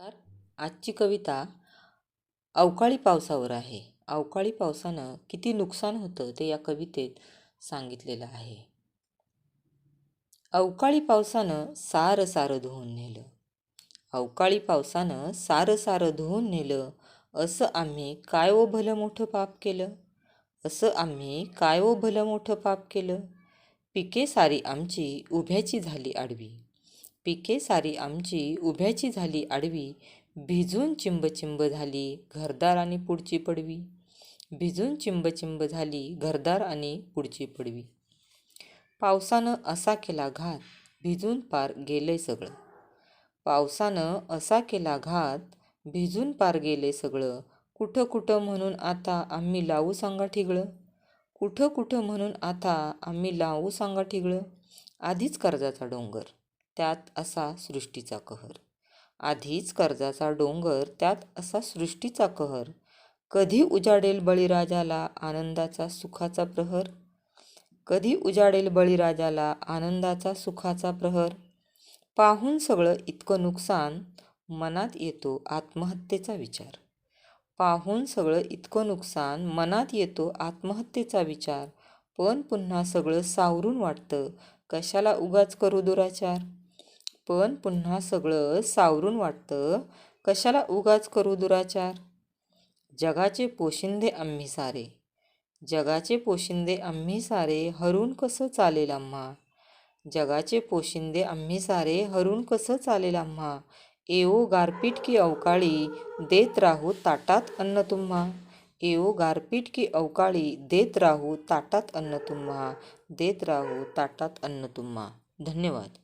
तर आजची कविता अवकाळी पावसावर आहे. अवकाळी पावसानं किती नुकसान होतं ते या कवितेत सांगितलेलं आहे. अवकाळी पावसानं सारं सारं धुवून नेलं. अवकाळी पावसानं सारं सारं धुवून नेलं. असं आम्ही काय ओ भलं मोठं पाप केलं? असं आम्ही काय ओ भलं मोठं पाप केलं? पिके सारी आमची उभ्याची झाली आडवी. पिके सारी आमची उभ्याची झाली आडवी. भिजून चिंबचिंब झाली घरदार आणि पुढची पडवी. भिजून चिंबचिंब झाली घरदार आणि पुढची पडवी. पावसानं असा केला घात भिजून पार गेलंय सगळं. पावसानं असा केला घात भिजून पार गेले सगळं. कुठं कुठं म्हणून आता आम्ही लावू सांगा ठिगळं? कुठं कुठं म्हणून आता आम्ही लावू सांगा ठिगळं? आधीच कर्जाचा डोंगर. त्यात असा सृष्टीचा कहर. आधीच कर्जाचा डोंगर त्यात असा सृष्टीचा कहर. कधी उजाडेल बळीराजाला आनंदाचा सुखाचा प्रहर? कधी उजाडेल बळीराजाला आनंदाचा सुखाचा प्रहर? पाहून सगळं इतकं नुकसान मनात येतो आत्महत्येचा विचार. पाहून सगळं इतकं नुकसान मनात येतो आत्महत्येचा विचार. पण पुन्हा सगळं सावरून वाटतं कशाला उगाच करू दुराचार? पण पुन्हा सगळं सावरून वाटतं. कशाला उगाच करू दुराचार? जगाचे पोशिंदे आम्ही सारे. जगाचे पोशिंदे आम्ही सारे हरून कसं चालेल आम्हा? जगाचे पोशिंदे आम्ही सारे हरून कसं चालेल आम्हा? एओ गारपीट की अवकाळी देत राहू ताटात अन्न तुम्हा. एओ गारपीट की अवकाळी देत राहू ताटात अन्न तुम्हा. देत राहू ताटात अन्न तुम्हा. धन्यवाद.